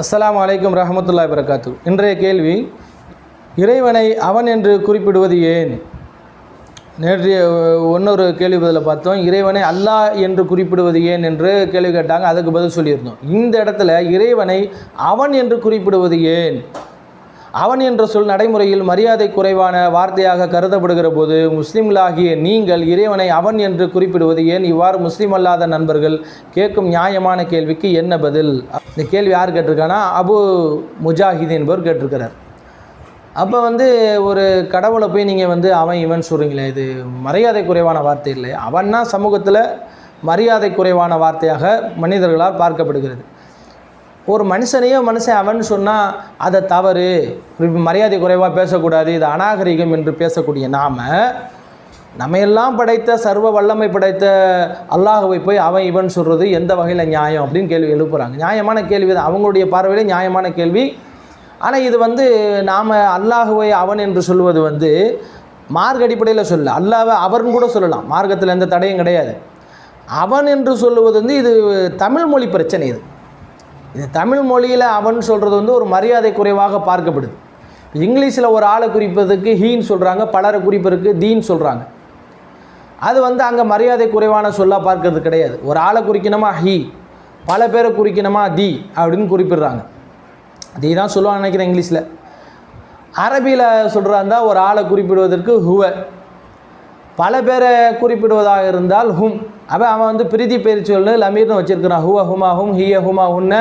அஸ்லாம் அலைக்கும் ரஹமத்துல்லா வரகாத்து இன்றைய கேள்வி இறைவனை அவன் என்று குறிப்பிடுவது ஏன்? நேற்றைய இன்னொரு கேள்வி பதில் பார்த்தோம். இறைவனை அல்லாஹ் என்று குறிப்பிடுவது ஏன் என்று கேள்வி கேட்டாங்க. அதுக்கு பதில் சொல்லியிருந்தோம். இந்த இடத்துல இறைவனை அவன் என்று குறிப்பிடுவது ஏன்? அவன் என்ற சொல் நடைமுறையில் மரியாதை குறைவான வார்த்தையாக கருதப்படுகிற போது முஸ்லிம்களாகிய நீங்கள் இறைவனை அவன் என்று குறிப்பிடுவது ஏன் இவ்வாறு முஸ்லீம் அல்லாத நண்பர்கள் கேட்கும் நியாயமான கேள்விக்கு என்ன பதில்? இந்த கேள்வி யார் கேட்டிருக்கானா அபு முஜாஹித் என்பவர் கேட்டிருக்கிறார். அப்போ வந்து ஒரு கடவுளை போய் நீங்கள் வந்து அவன் இவன் சொல்கிறீங்களே இது மரியாதை குறைவான வார்த்தை இல்லை அவன்னா சமூகத்தில் மரியாதை குறைவான வார்த்தையாக மனிதர்களால் பார்க்கப்படுகிறது. ஒரு மனுஷனையோ மனுஷன் அவன் சொன்னால் அதை தவறு. மரியாதை குறைவாக பேசக்கூடாது. இது அநாகரிகம் என்று பேசக்கூடிய நாம் நம்ம எல்லாம் படைத்த சர்வ வல்லமை படைத்த அல்லாஹுவை போய் அவன் இவன் சொல்கிறது எந்த வகையில் நியாயம்? அப்படின்னு கேள்வி எழுப்புறாங்க. நியாயமான கேள்வி தான். அவங்களுடைய பார்வையில் நியாயமான கேள்வி. ஆனால் இது வந்து நாம் அல்லாஹுவை அவன் என்று சொல்வது வந்து மார்க் அடிப்படையில் சொல்ல அல்லாவை அவர்னு கூட சொல்லலாம். மார்க்கத்தில் எந்த தடையும் கிடையாது. அவன் என்று சொல்லுவது வந்து இது தமிழ் மொழி பிரச்சனை இது. இது தமிழ் மொழியில் அவன் சொல்கிறது வந்து ஒரு மரியாதை குறைவாக பார்க்கப்படுது. இங்கிலீஷில் ஒரு ஆளை குறிப்பதற்கு ஹீன்னு சொல்கிறாங்க பலரை குறிப்பதற்கு தீன்னு சொல்கிறாங்க அது வந்து அங்கே மரியாதை குறைவான சொல்லாக பார்க்கறது கிடையாது. ஒரு ஆளை குறிக்கணுமா ஹீ பல பேரை குறிக்கணுமா தி அப்படின்னு குறிப்பிடுறாங்க. தி தான் சொல்லுவாங்க நினைக்கிறேன் இங்கிலீஷில். அரபியில் சொல்கிறாந்தா ஒரு ஆளை குறிப்பிடுவதற்கு ஹுவ பல பேரை குறிப்பிடுவதாக இருந்தால் ஹும். அப்போ அவன் வந்து பிரீதி பெயர்ச்சொல்லு லமீர்னு வச்சிருக்கிறான். ஹுவ ஹுமா ஹும் ஹிய ஹுமா உன்ன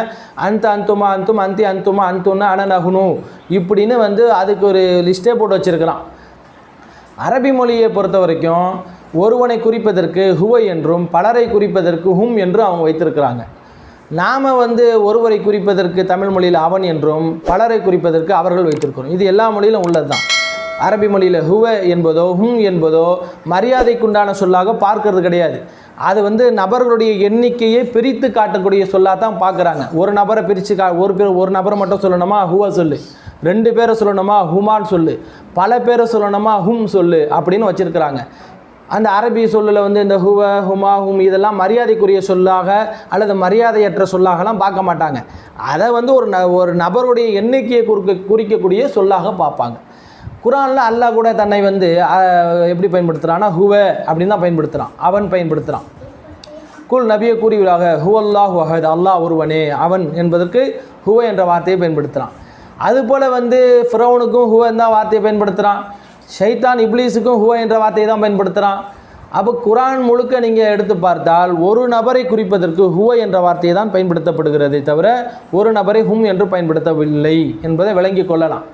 அந்த அந்துமா அந்தும் அந்தி அந்துமா அந்துன்னா அனநகுனு இப்படின்னு வந்து அதுக்கு ஒரு லிஸ்ட்டே போட்டு வச்சிருக்கிறான். அரபி மொழியை பொறுத்த வரைக்கும் ஒருவனை குறிப்பதற்கு ஹுவ என்றும் பலரை குறிப்பதற்கு ஹும் என்றும் அவங்க வைத்திருக்கிறாங்க. நாம் வந்து ஒருவரை குறிப்பதற்கு தமிழ் மொழியில் அவன் என்றும் பலரை குறிப்பதற்கு அவர்கள் வைத்திருக்கிறோம். இது எல்லா மொழியிலும் உள்ளது தான் அரபி மொழியில் ஹுவ என்பதோ ஹும் என்பதோ மரியாதைக்குண்டான சொல்லாக பார்க்கறது கிடையாது. அது வந்து நபர்களுடைய எண்ணிக்கையை பிரித்து காட்டக்கூடிய சொல்லாக தான் பார்க்குறாங்க. ஒரு நபரை பிரித்து கா ஒரு பேர் ஒரு நபரை மட்டும் சொல்லணுமா? ஹுவ சொல்லு. ரெண்டு பேரை சொல்லணுமா? ஹுமான் சொல்லு. பல பேரை சொல்லணுமா? ஹும் சொல்லு அப்படின்னு வச்சுருக்கிறாங்க. அந்த அரபி சொல்லில் வந்து இந்த ஹுவ ஹுமா ஹும் இதெல்லாம் மரியாதைக்குரிய சொல்லாக அல்லது மரியாதையற்ற சொல்லாகலாம் பார்க்க மாட்டாங்க. அதை வந்து ஒரு ந ஒரு நபருடைய எண்ணிக்கையை குறிக்க குறிக்கக்கூடிய சொல்லாக பார்ப்பாங்க. குரானில் அல்லாஹ் கூட தன்னை வந்து எப்படி பயன்படுத்துகிறான்னா ஹுவ அப்படின்னு தான் பயன்படுத்துகிறான் அவன் பயன்படுத்துகிறான் குல் நபியை கூறியுள்ளாக ஹுவல்லாஹ் வஹத் அல்லாஹ் ஒருவனே. அவன் என்பதற்கு ஹுவ என்ற வார்த்தையை பயன்படுத்துகிறான் அதுபோல் வந்து ஃபிரௌனுக்கும் ஹுவன் தான் வார்த்தையை பயன்படுத்துகிறான் ஷைத்தான் இப்லீஸுக்கும் ஹுவ என்ற வார்த்தையை தான் பயன்படுத்துகிறான் அப்போ குரான் முழுக்க நீங்கள் எடுத்து பார்த்தால் ஒரு நபரை குறிப்பதற்கு ஹுவ என்ற வார்த்தையை தான் பயன்படுத்தப்படுகிறதே தவிர ஒரு நபரை ஹும் என்று பயன்படுத்தவில்லை என்பதை விளங்கிக் கொள்ளலாம்.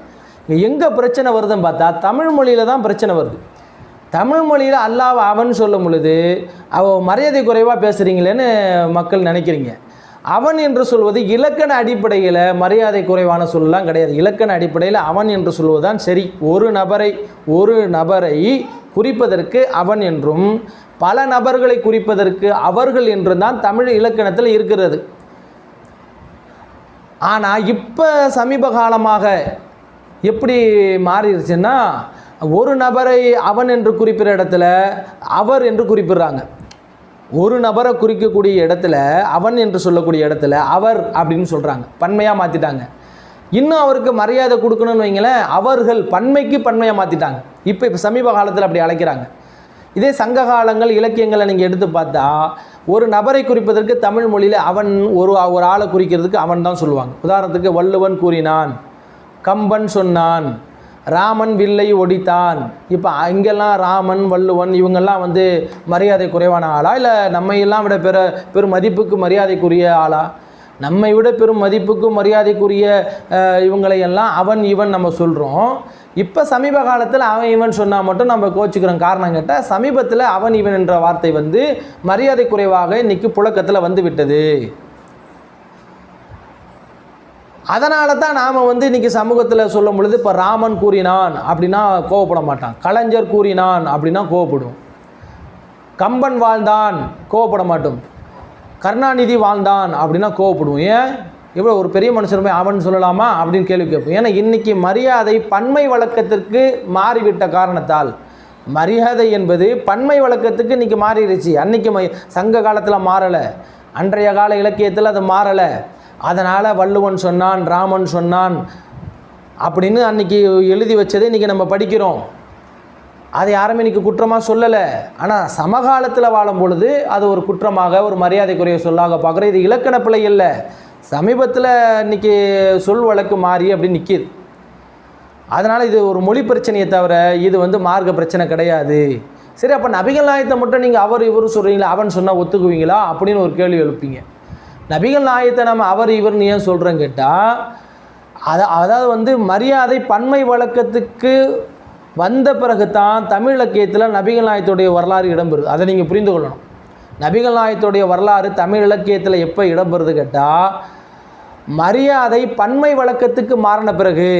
எங்கே பிரச்சனை வருதுன்னு பார்த்தா தமிழ் மொழியில் தான் பிரச்சனை வருது. தமிழ் மொழியில் அல்லாவை அவன் சொல்லும் பொழுது அவ மரியாதை குறைவாக பேசுகிறீங்களேன்னு மக்கள் நினைக்கிறீங்க. அவன் என்று சொல்வது இலக்கண அடிப்படையில் மரியாதை குறைவான சொல்லலாம் கிடையாது. இலக்கண அடிப்படையில் அவன் என்று சொல்வதுதான் சரி. ஒரு நபரை ஒரு நபரை குறிப்பதற்கு அவன் என்றும் பல நபர்களை குறிப்பதற்கு அவர்கள் என்றும் தான் தமிழ் இலக்கணத்தில் இருக்கிறது. ஆனால் இப்போ சமீப காலமாக எப்படி மாறிடுச்சுன்னா ஒரு நபரை அவன் என்று குறிப்பிற இடத்துல அவர் என்று குறிப்பிடுறாங்க. ஒரு நபரை குறிக்கக்கூடிய இடத்துல அவன் என்று சொல்லக்கூடிய இடத்துல அவர் அப்படின்னு சொல்கிறாங்க பன்மையாக மாற்றிட்டாங்க இன்னும் அவருக்கு மரியாதை கொடுக்கணும்னு வைங்களேன் அவர்கள் பன்மைக்கு பன்மையாக மாற்றிட்டாங்க இப்போ இப்போ சமீப காலத்தில் அப்படி அழைக்கிறாங்க. இதே சங்க காலங்கள் இலக்கியங்களை நீங்கள் எடுத்து பார்த்தா ஒரு நபரை குறிப்பதற்கு தமிழ் மொழியில் அவன் ஒரு ஒரு ஆளை குறிக்கிறதுக்கு அவன் தான் சொல்லுவாங்க. உதாரணத்துக்கு வள்ளுவன் கூறினான். கம்பன் சொன்னான் ராமன் வில்லை ஒடித்தான். இப்போ அங்கெல்லாம் ராமன் வள்ளுவன் இவங்கெல்லாம் வந்து மரியாதை குறைவான ஆளா? இல்லை நம்மையெல்லாம் விட பெற பெரும் மதிப்புக்கு மரியாதைக்குரிய ஆளா? நம்மை விட பெரும் மதிப்புக்கு மரியாதைக்குரிய இவங்களையெல்லாம் அவன் இவன் நம்ம சொல்கிறோம் இப்போ சமீப காலத்தில் அவன் இவன் சொன்னால் மட்டும் நம்ம கோச்சிக்கிறோம். காரணம் கேட்டால் சமீபத்தில் அவன் இவன் என்ற வார்த்தை வந்து மரியாதை குறைவாக இன்னைக்கு புழக்கத்தில் வந்து விட்டது. அதனால தான் நாம் வந்து இன்றைக்கி சமூகத்தில் சொல்லும் பொழுது இப்போ ராமன் கூறினான் அப்படின்னா கோவப்பட மாட்டான். கலைஞர் கூறினான் அப்படின்னா கோவப்படுவோம் கம்பன் வாழ்ந்தான் கோவப்பட மாட்டோம். கருணாநிதி வாழ்ந்தான் அப்படின்னா கோவப்படுவோம் ஏன்? இவ்வளோ ஒரு பெரிய மனுஷன் போய் அவன் சொல்லலாமா அப்படின்னு கேள்வி கேட்போம். ஏன்னா இன்றைக்கி மரியாதை பன்மை வழக்கத்திற்கு மாறிவிட்ட காரணத்தால் மரியாதை என்பது பன்மை வழக்கத்துக்கு இன்றைக்கி மாறிடுச்சு. அன்றைக்கி ம சங்க காலத்தில் மாறலை. அன்றைய கால இலக்கியத்தில் அது மாறலை. அதனால் வள்ளுவன் சொன்னான் ராமன் சொன்னான் அப்படின்னு அன்றைக்கி எழுதி வச்சதை இன்றைக்கி நம்ம படிக்கிறோம். அதை யாருமே இன்றைக்கி குற்றமாக சொல்லலை. ஆனால் சமகாலத்தில் வாழும் பொழுது அது ஒரு குற்றமாக ஒரு மரியாதைக்குரிய சொல்லாக பார்க்குறோம். இது இலக்கண பிழை இல்லை சமீபத்தில் இன்றைக்கி சொல் வழக்கு மாறி அப்படி நிற்கிது அதனால் இது ஒரு மொழி பிரச்சனையை தவிர இது வந்து மார்க்க பிரச்சனை கிடையாது. சரி அப்போ நபிகள் நாயத்தை மட்டும் நீங்கள் அவர் இவர் சொல்கிறீங்களா அவன் சொன்னால் ஒத்துக்குவீங்களா? அப்படின்னு ஒரு கேள்வி எழுப்பீங்க. நபிகள் நாயத்தை நம்ம அவர் இவர்னு ஏன் சொல்கிறோம் கேட்டால் அதை அதாவது வந்து மரியாதை பன்மை வழக்கத்துக்கு வந்த பிறகு தான் தமிழ் இலக்கியத்தில் நபிகள் நாயத்துடைய வரலாறு இடம்பெறுது. அதை நீங்கள் புரிந்து கொள்ளணும். நபிகள் நாயத்துடைய வரலாறு தமிழ் இலக்கியத்தில் எப்போ இடம்பெறுது கேட்டால் மரியாதை பன்மை வழக்கத்துக்கு மாறின பிறகு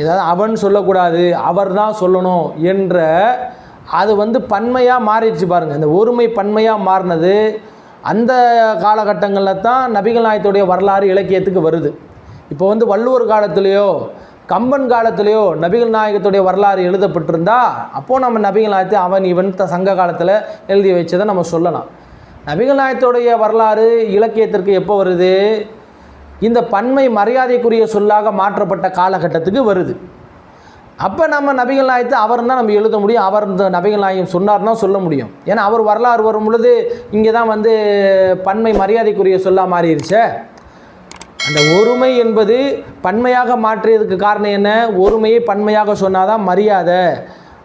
ஏதாவது அவன் சொல்லக்கூடாது அவர் தான் சொல்லணும் என்ற அது வந்து பன்மையாக மாறிடுச்சு பாருங்கள் இந்த ஒருமை பன்மையாக மாறினது அந்த காலகட்டங்களில் தான் நபிகள் நாயத்துடைய வரலாறு இலக்கியத்துக்கு வருது. இப்போ வந்து வள்ளுவர் காலத்திலேயோ கம்பன் காலத்துலேயோ நபிகள் நாயகத்துடைய வரலாறு எழுதப்பட்டிருந்தா அப்போது நம்ம நபிகள் நாயத்தை அவன் இவன் த சங்க காலத்தில் எழுதி வச்சதை நம்ம சொல்லலாம். நபிகள் நாயத்துடைய வரலாறு இலக்கியத்திற்கு எப்போ வருது? இந்த பன்மை மரியாதைக்குரிய சொல்லாக மாற்றப்பட்ட காலகட்டத்துக்கு வருது. அப்போ நம்ம நபிகள் நாயத்தை அவர் தான் நம்ம எழுத முடியும். அவர் இந்த நபிகள் நாயம் சொன்னார்னா சொல்ல முடியும். ஏன்னா அவர் வரலாறு வரும் பொழுது இங்கே தான் வந்து பன்மை மரியாதைக்குரிய சொல்ல மாறிடுச்சே அந்த ஒருமை என்பது பன்மையாக மாற்றியதுக்கு காரணம் என்ன? ஒருமையை பன்மையாக சொன்னாதான் மரியாதை.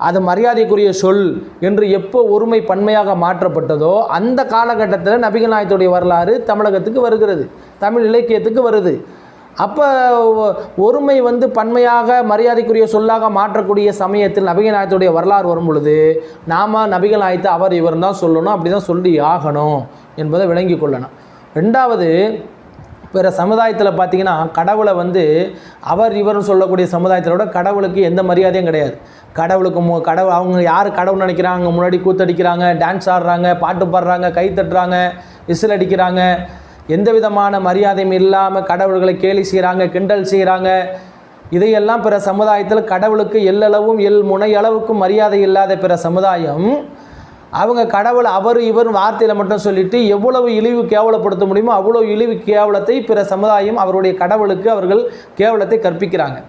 அது மரியாதைக்குரிய சொல் என்று எப்போ ஒருமை பன்மையாக மாற்றப்பட்டதோ அந்த காலகட்டத்தில் நபிகள் நாயத்துடைய வரலாறு தமிழகத்துக்கு வருகிறது. தமிழ் இலக்கியத்துக்கு வருது. அப்போ ஒருமை வந்து பன்மையாக மரியாதைக்குரிய சொல்லாக மாற்றக்கூடிய சமயத்தில் நபிகள் நாயத்துடைய வரலாறு வரும் பொழுது நாம் நபிகள் நாயத்தை அவர் இவர் தான் சொல்லணும் அப்படி தான் சொல்லி ஆகணும் என்பதை விளங்கி கொள்ளணும். ரெண்டாவது பிற சமுதாயத்தில் பார்த்தீங்கன்னா கடவுளை வந்து அவர் இவர்னு சொல்லக்கூடிய சமுதாயத்தில் விட கடவுளுக்கு எந்த மரியாதையும் கிடையாது. கடவுளுக்கு மு கடவுள் அவங்க யார் கடவுள் நினைக்கிறாங்க முன்னாடி கூத்தடிக்கிறாங்க டான்ஸ் ஆடுறாங்க பாட்டு பாடுறாங்க கை தட்டுறாங்க விசில் அடிக்கிறாங்க எந்த விதமான மரியாதையும் இல்லாமல் கடவுள்களை கேலி செய்கிறாங்க கிண்டல் செய்கிறாங்க இதையெல்லாம் பிற சமுதாயத்தில் கடவுளுக்கு எல்லளவும் எல் முனையளவுக்கும் மரியாதை இல்லாத பிற சமுதாயம் அவங்க கடவுள் அவர் இவர் வார்த்தையில் மட்டும் சொல்லிட்டு எவ்வளவு இழிவு கேவலப்படுத்த முடியுமோ அவ்வளோ இழிவு கேவலத்தை பிற சமுதாயம் அவருடைய கடவுளுக்கு அவர்கள் கேவலத்தை கற்பிக்கிறாங்க.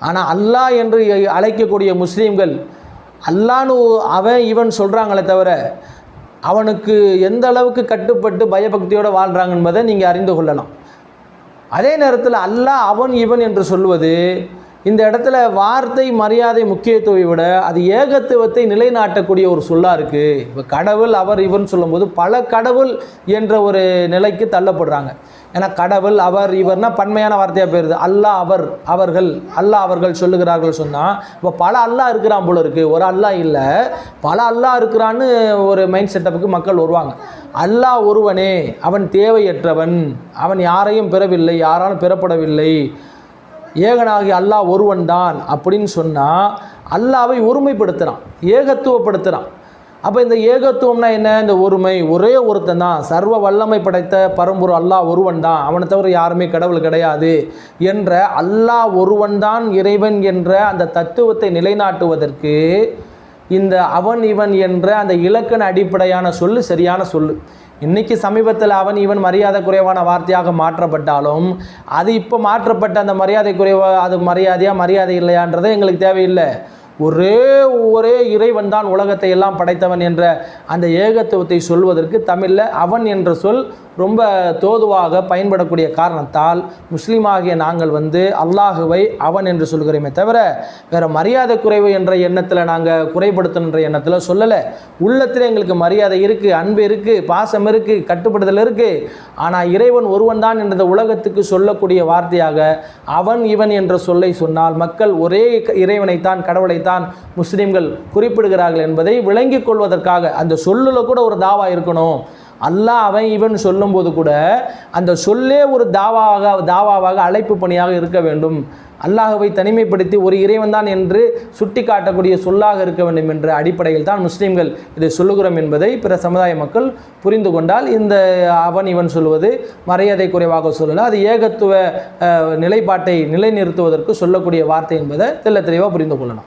ஆனால் அல்லாஹ் என்று அழைக்கக்கூடிய முஸ்லீம்கள் அல்லான்னு அவன் இவன் சொல்கிறாங்களே தவிர அவனுக்கு எந்த அளவுக்கு கட்டுப்பட்டு பயபக்தியோடு வாழ்கிறாங்க என்பதை நீங்கள் அறிந்து கொள்ளலாம். அதே நேரத்தில் அல்லாஹ் அவன் இவன் என்று சொல்வது இந்த இடத்துல வார்த்தை மரியாதை முக்கியத்துவை விட அது ஏகத்துவத்தை நிலைநாட்டக்கூடிய ஒரு சொல்லாக இருக்குது இப்போ கடவுள் அவர் இவன் சொல்லும்போது பல கடவுள் என்ற ஒரு நிலைக்கு தள்ளப்படுறாங்க. ஏன்னா கடவுள் அவர் இவர்னா பன்மையான வார்த்தையாக போயிடுது அல்லாஹ் அவர் அவர்கள் அல்லாஹ் அவர்கள் சொல்லுகிறார்கள் சொன்னால் இப்போ பல அல்லாஹ் இருக்கிறான் போல இருக்குது ஒரு அல்லாஹ் இல்லை. பல அல்லாஹ் இருக்கிறான்னு ஒரு மைண்ட் செட்டப்புக்கு மக்கள் வருவாங்க. அல்லாஹ் ஒருவனே அவன் தேவையற்றவன். அவன் யாரையும் பெறவில்லை யாராலும் பெறப்படவில்லை. ஏகனாகி அல்லாஹ் ஒருவன் தான் அப்படின்னு சொன்னால் அல்லாவை ஒருமைப்படுத்துகிறான் ஏகத்துவப்படுத்துகிறான் அப்போ இந்த ஏகத்துவம்னா என்ன? இந்த ஒருமை. ஒரே ஒருத்தன் தான் சர்வ வல்லமை படைத்த பரம்பொரு அல்லாஹ் ஒருவன் தான் அவனை தவிர யாருமே கடவுள் கிடையாது என்ற அல்லாஹ் ஒருவன் தான் இறைவன் என்ற அந்த தத்துவத்தை நிலைநாட்டுவதற்கு இந்த அவன் இவன் என்ற அந்த இலக்கண அடிப்படையான சொல்லு சரியான சொல்லு. இன்னைக்கு சமீபத்தில் அவன் இவன் மரியாதை குறைவான வார்த்தையாக மாற்றப்பட்டாலும் அது இப்போ மாற்றப்பட்ட அந்த மரியாதை குறைவா அது மரியாதையாக மரியாதை இல்லையான்றதை எங்களுக்கு தேவையில்லை. ஒரே ஒரே இறைவன் தான் உலகத்தை எல்லாம் படைத்தவன் என்ற அந்த ஏகத்துவத்தை சொல்வதற்கு தமிழில் அவன் என்ற சொல் ரொம்ப தோதுவாக பயன்படக்கூடிய காரணத்தால் முஸ்லீமாகிய நாங்கள் வந்து அல்லாஹுவை அவன் என்று சொல்கிறோமே தவிர வேறு மரியாதை குறைவு என்ற எண்ணத்தில் நாங்கள் குறைபடுத்தணுன்ற எண்ணத்தில் சொல்லலை. உள்ளத்தில் எங்களுக்கு மரியாதை இருக்குது அன்பு இருக்குது பாசம் இருக்குது கட்டுப்படுதல் இருக்குது ஆனால் இறைவன் ஒருவன் தான் என்ற உலகத்துக்கு சொல்லக்கூடிய வார்த்தையாக அவன் இவன் என்ற சொல்லை சொன்னால் மக்கள் ஒரே இறைவனைத்தான் கடவுளைத்தான் முஸ்லீம்கள் குறிப்பிடுகிறார்கள் என்பதை விளங்கிக் கொள்வதற்காக அந்த சொல்லில் கூட ஒரு தாவா இருக்கணும். அல்லாஹ் அவன் இவன் சொல்லும்போது கூட அந்த சொல்லே ஒரு தாவாக தாவாவாக அழைப்பு பணியாக இருக்க வேண்டும். அல்லாஹுவை தனிமைப்படுத்தி ஒரு இறைவன் தான் என்று சுட்டி காட்டக்கூடிய சொல்லாக இருக்க வேண்டும் என்ற அடிப்படையில் தான் முஸ்லீம்கள் இதை சொல்லுகிறோம் என்பதை பிற சமுதாய மக்கள் புரிந்து கொண்டால் இந்த அவன் இவன் சொல்வது மரியாதை குறைவாக சொல்லலாம். அது ஏகத்துவ நிலைப்பாட்டை நிலைநிறுத்துவதற்கு சொல்லக்கூடிய வார்த்தை என்பதை தெல்ல தெளிவாக புரிந்து கொள்ளலாம்.